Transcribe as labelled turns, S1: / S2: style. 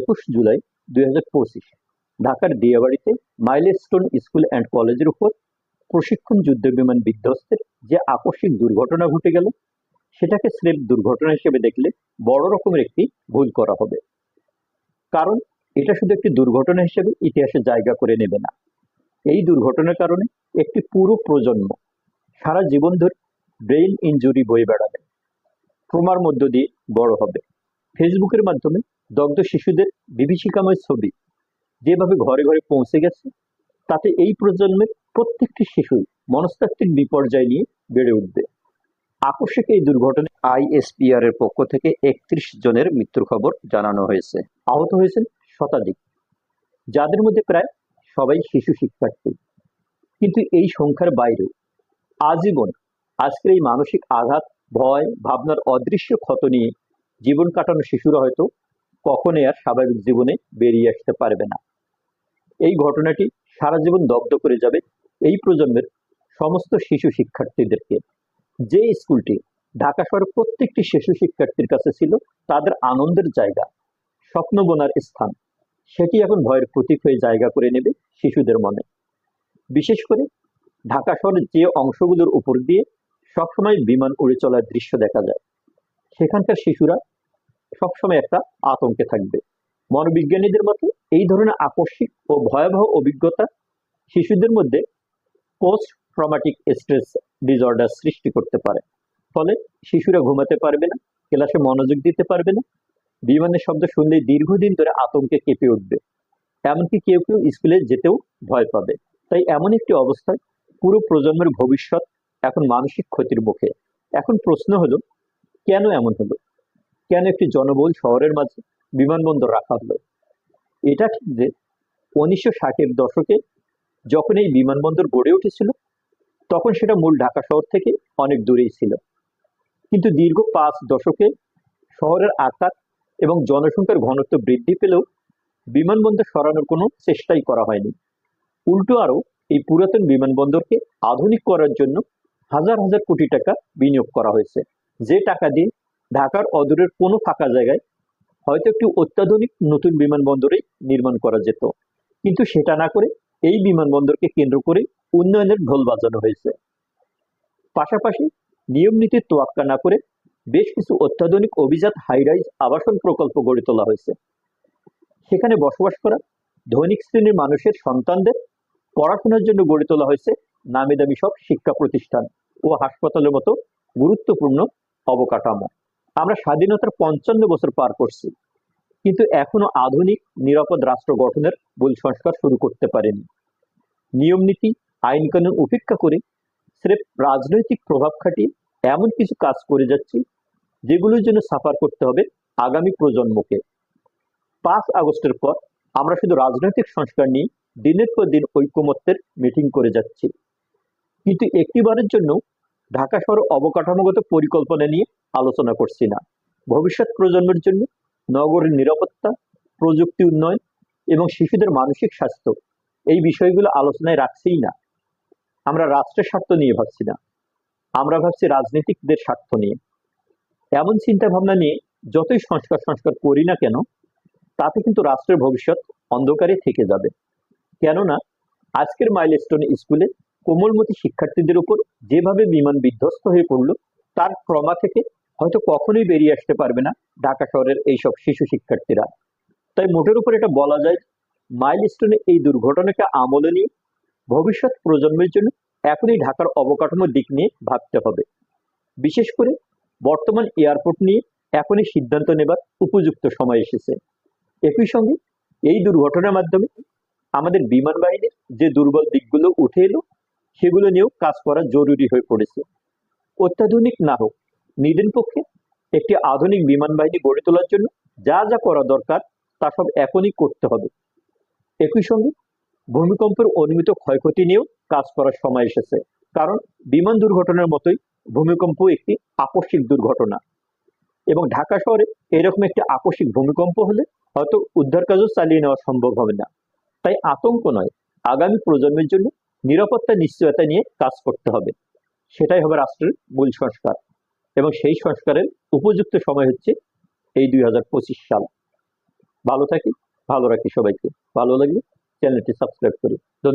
S1: একুশ জুলাই দুই হাজার পঁচিশ। ঢাকার দিয়াবাড়িতে মাইলস্টোন স্কুল অ্যান্ড কলেজের উপর প্রশিক্ষণ যুদ্ধ বিমান বিধ্বস্তের যে আকস্মিক দুর্ঘটনা ঘটে গেল, সেটাকে স্রেফ দুর্ঘটনা হিসেবে দেখলে বড় রকমের একটি ভুল করা হবে। কারণ এটা শুধু একটি দুর্ঘটনা হিসেবে ইতিহাসে জায়গা করে নেবে না। এই দুর্ঘটনার কারণে একটি পুরো প্রজন্ম সারা জীবন ধরে ব্রেইন ইনজুরি বয়ে বেড়াবে। ট্রমার মধ্য দিয়ে বড় হবে। ফেসবুকের মাধ্যমে দগ্ধ শিশুদের বিভীষিকাময় ছবি যেভাবে ঘরে ঘরে পৌঁছে গেছে, তাতে এই প্রজন্মের প্রত্যেকটি শিশুই মনস্তাত্ত্বিক বিপর্যয় নিয়ে বেড়ে উঠবে। আকস্মিক এই দুর্ঘটনায় আইএসপিআর এর পক্ষ থেকে একত্রিশ জনের মৃত্যুর খবর জানানো হয়েছে। আহত হয়েছেন শতাধিক, যাদের মধ্যে প্রায় সবাই শিশু শিক্ষার্থী। কিন্তু এই সংখ্যার বাইরেও আজীবন আজকের এই মানসিক আঘাত, ভয়, ভাবনার অদৃশ্য ক্ষত নিয়ে জীবন কাটানো শিশুরা হয়তো কখনোই আর স্বাভাবিক জীবনে বেরিয়ে আসতে পারবে না। এই ঘটনাটি সারা জীবন দগ্ধ করে যাবে এই প্রজন্মের সমস্ত শিশু শিক্ষার্থীদেরকে। যে স্কুলটি ঢাকা শহরের প্রত্যেকটি শিশু শিক্ষার্থীর কাছে ছিল, তাদের আনন্দের জায়গা, স্বপ্ন বোনার স্থান, সেটি এখন ভয়ের প্রতীক হয়ে জায়গা করে নেবে শিশুদের মনে। বিশেষ করে ঢাকা শহরের যে অংশগুলোর উপর দিয়ে সবসময় বিমান উড়ে চলার দৃশ্য দেখা যায়, সেখানকার শিশুরা সবসময় একটা আতঙ্কে থাকবে। মনোবিজ্ঞানীদের মতে এই ধরনের আকস্মিক ও ভয়াবহ অভিজ্ঞতা শিশুদের মধ্যে পোস্ট ট্রমাটিক স্ট্রেস ডিসঅর্ডার সৃষ্টি করতে পারে। ফলে শিশুরা ঘুমাতে পারবে না, ক্লাসে মনোযোগ দিতে পারবে না, বিমানের শব্দ শুনলেই দীর্ঘদিন ধরে আতঙ্কে কেঁপে উঠবে। এমনকি কেউ কেউ স্কুলে যেতেও ভয় পাবে। তাই এমন একটি অবস্থায় পুরো প্রজন্মের ভবিষ্যৎ এখন মানসিক ক্ষতির মুখে। এখন প্রশ্ন হলো, কেন এমন হলো? কেন একটি জনবহুল শহরের মাঝে বিমানবন্দর রাখা হলো? এটা ঠিক যে উনিশশো ষাটের দশকে যখন এই বিমানবন্দর গড়ে উঠেছিল, তখন সেটা মূল ঢাকা শহর থেকে অনেক দূরেই ছিল। কিন্তু দীর্ঘ পাঁচ দশকে শহরের আকার এবং জনসংখ্যার ঘনত্ব বৃদ্ধি পেলেও বিমানবন্দর সরানোর কোনো চেষ্টাই করা হয়নি। উল্টো আরও এই পুরাতন বিমানবন্দরকে আধুনিক করার জন্য হাজার হাজার কোটি টাকা বিনিয়োগ করা হয়েছে। যে টাকা দিয়ে ঢাকার অদূরের কোনো ফাঁকা জায়গায় হয়তো একটি অত্যাধুনিক নতুন বিমানবন্দরে নির্মাণ করা যেত। কিন্তু সেটা না করে এই বিমানবন্দরকে কেন্দ্র করে উন্নয়নের ঢোল বাজানো হয়েছে। পাশাপাশি নিয়ম নীতির তোয়াক্কা না করে বেশ কিছু অত্যাধুনিক অভিজাত হাইরাইজ আবাসন প্রকল্প গড়ে তোলা হয়েছে। সেখানে বসবাস করা ধনিক শ্রেণির মানুষের সন্তানদের পড়াশোনার জন্য গড়ে তোলা হয়েছে নামি দামি সব শিক্ষা প্রতিষ্ঠান ও হাসপাতালের মতো গুরুত্বপূর্ণ অবকাঠামো। আমরা স্বাধীনতার পঞ্চান্ন বছর পার করছি। কিন্তু এখনও আধুনিক, নিরাপদ রাষ্ট্র গঠনের মূল সংস্কার শুরু করতে পারেনি। নিয়ম নীতি, আইন কানুন উপেক্ষা করে স্রেফ রাজনৈতিক প্রভাব খাটিয়ে এমন কিছু কাজ করে যাচ্ছি, যেগুলোর জন্য সাফার করতে হবে আগামী প্রজন্মকে। পাঁচ আগস্টের পর আমরা শুধু রাজনৈতিক সংস্কার নিয়ে দিনের পর দিন ঐক্যমত্যের মিটিং করে যাচ্ছি। কিন্তু একটিবারের জন্য ঢাকা শহর অবকাঠামোগত পরিকল্পনা নিয়ে আলোচনা করছি না। ভবিষ্যৎ প্রজন্মের জন্য নগরের নিরাপত্তা, প্রযুক্তি উন্নয়ন এবং শিশুদের মানসিক স্বাস্থ্য এই বিষয়গুলো আলোচনায় রাখছেই না। আমরা রাষ্ট্রের স্বার্থ নিয়ে ভাবছি না। আমরা ভাবছি রাজনীতিকদের স্বার্থ নিয়ে। এমন চিন্তা ভাবনা নিয়ে যতই সংস্কার সংস্কার করি না কেন, তাতে কিন্তু রাষ্ট্রের ভবিষ্যৎ অন্ধকারে থেকে যাবে। কেননা, আজকের মাইলস্টোন স্কুলে কোমলমতি শিক্ষার্থীদের উপর যেভাবে বিমান বিধ্বস্ত হয়ে পড়ল, তার ক্রমা থেকে হয়তো কখনোই বেরিয়ে আসতে পারবে না ঢাকা শহরের এইসব শিশু শিক্ষার্থীরা। তাই মোটের উপর এটা বলা যায় মাইলস্টোনে এই দুর্ঘটনাকে আমলে নিয়ে ভবিষ্যৎ প্রজন্মের জন্য এখনই ঢাকার অবকাঠামোর দিক নিয়ে ভাবতে হবে। বিশেষ করে বর্তমান এয়ারপোর্ট নিয়ে এখনই সিদ্ধান্ত নেবার উপযুক্ত সময় এসেছে। একই সঙ্গে এই দুর্ঘটনার মাধ্যমে আমাদের বিমান বাহিনীর যে দুর্বল দিকগুলো উঠে এলো সেগুলো নিয়েও কাজ করা জরুরি হয়ে পড়েছে। অত্যাধুনিক না হোক, নিদেন পক্ষে একটি আধুনিক বিমান বাহিনী গড়ে তোলার জন্য যা যা করা দরকার তা সব এখনই করতে হবে। একই সঙ্গে ভূমিকম্পের অনুমিত ক্ষয়ক্ষতি নিয়েও কাজ করার সময় এসেছে, কারণ বিমান দুর্ঘটনার মতোই ভূমিকম্প একটি আকস্মিক দুর্ঘটনা। এবং ঢাকা শহরে এরকম একটি আকস্মিক ভূমিকম্প হলে হয়তো উদ্ধার কাজও চালিয়ে নেওয়া সম্ভব হবে না। তাই আতঙ্ক নয়, আগামী প্রজন্মের জন্য নিরাপত্তা নিশ্চয়তা নিয়ে কাজ করতে হবে। সেটাই হবে রাষ্ট্রের মূল সংস্কার। এবং সেই সংস্কারের উপযুক্ত সময় হচ্ছে এই দুই হাজার পঁচিশ সাল। ভালো থাকি, ভালো রাখি সবাইকে। ভালো লাগলে চ্যানেলটি সাবস্ক্রাইব করি ধন্যবাদ।